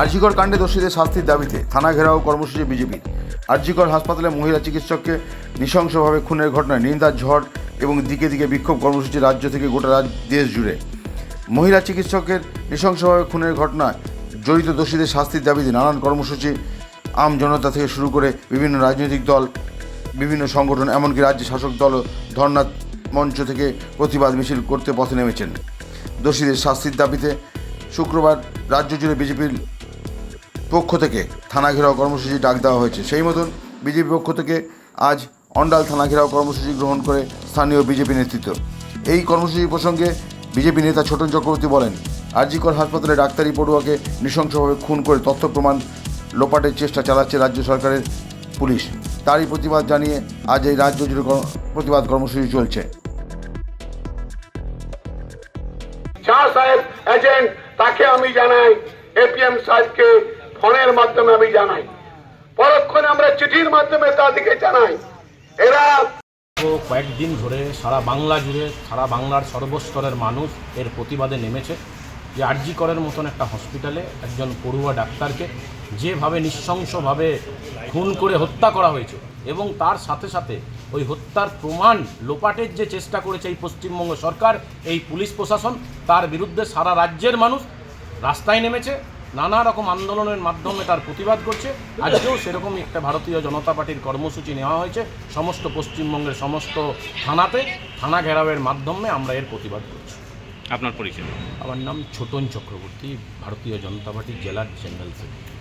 আরজিকর কাণ্ডে দোষীদের শাস্তির দাবিতে থানা ঘেরাও কর্মসূচি বিজেপির। আরজিকর হাসপাতালে মহিলা চিকিৎসককে নৃশংসভাবে খুনের ঘটনায় নিন্দার ঝড় এবং দিকে দিকে বিক্ষোভ কর্মসূচি রাজ্য থেকে গোটা দেশ জুড়ে। মহিলা চিকিৎসকের নৃশংসভাবে খুনের ঘটনায় জড়িত দোষীদের শাস্তির দাবিতে নানান কর্মসূচি আম জনতা থেকে শুরু করে বিভিন্ন রাজনৈতিক দল, বিভিন্ন সংগঠন, এমনকি রাজ্য শাসক দলও ধর্ণা মঞ্চ থেকে প্রতিবাদ মিছিল করতে পথে নেমেছেন। দোষীদের শাস্তির দাবিতে শুক্রবার রাজ্য জুড়ে বিজেপির পক্ষ থেকে থানা ঘেরাও কর্মসূচি ডাক দেওয়া হয়েছে। সেই মতন বিজেপি পক্ষ থেকে আজ অন্ডাল থানা ঘেরাও কর্মসূচি গ্রহণ করে স্থানীয় বিজেপি নেতৃত্ব। এই কর্মসূচি প্রসঙ্গে বিজেপি নেতা ছোটন চক্রবর্তী বলেন, আরজিকর হাসপাতালে ডাক্তারি পড়ুয়াকে নৃশংসভাবে খুন করে তথ্য প্রমাণ লোপাটের চেষ্টা চালাচ্ছে রাজ্য সরকারের পুলিশ। তারই প্রতিবাদ জানিয়ে আজ এই রাজ্য জুড়ে প্রতিবাদ কর্মসূচি চলছে। তাকে আমি জানাই এপিএম সাহেবকে ফোনের মাধ্যমে আমি জানাই। পরক্ষণে আমরা চিঠির মাধ্যমে তাদেরকে জানাই। এরা কয়েকদিন ধরে সারা বাংলা জুড়ে, সারা বাংলার সর্বস্তরের মানুষ এর প্রতিবাদে নেমেছে যে আরজি করের মতন একটা হসপিটালে একজন পড়ুয়া ডাক্তারকে যেভাবে নৃশংসভাবে খুন করে হত্যা করা হয়েছে এবং তার সাথে সাথে ওই হত্যার প্রমাণ লোপাটের যে চেষ্টা করেছে এই পশ্চিমবঙ্গ সরকার এই পুলিশ প্রশাসন তার বিরুদ্ধে সারা রাজ্যের মানুষ রাস্তায় নেমেছে নানা রকম আন্দোলনের মাধ্যমে তার প্রতিবাদ করছে। আজকেও সেরকমই একটা ভারতীয় জনতা পার্টির কর্মসূচি নেওয়া হয়েছে সমস্ত পশ্চিমবঙ্গের সমস্ত থানাতে। থানা ঘেরাওয়ের মাধ্যমে আমরা এর প্রতিবাদ করছি। আপনার পরিচয়। আমার নাম ছোটন চক্রবর্তী ভারতীয় জনতা পার্টির জেলার জেনারেল সেক্রেটারি।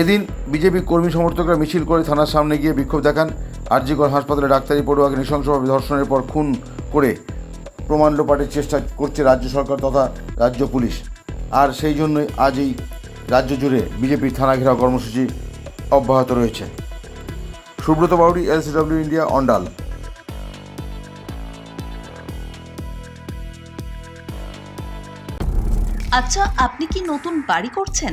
এদিন বিজেপি কর্মী সমর্থকরা মিছিল করে থানার সামনে গিয়ে বিক্ষোভ দেখান। আরজিকর হাসপাতালে ডাক্তারি পড়ুয়াকে নৃশংসভাবে ধর্ষণের পর খুন করে প্রমাণ লোপাটের চেষ্টা করছে রাজ্য সরকার তথা রাজ্য পুলিশ। আর সেই জন্যই আজ এই রাজ্য জুড়ে বিজেপির থানা ঘেরাও কর্মসূচি অব্যাহত রয়েছে। Subrata Bauri LCW India, Andal. আচ্ছা আপনি কি নতুন বাড়ি করছেন?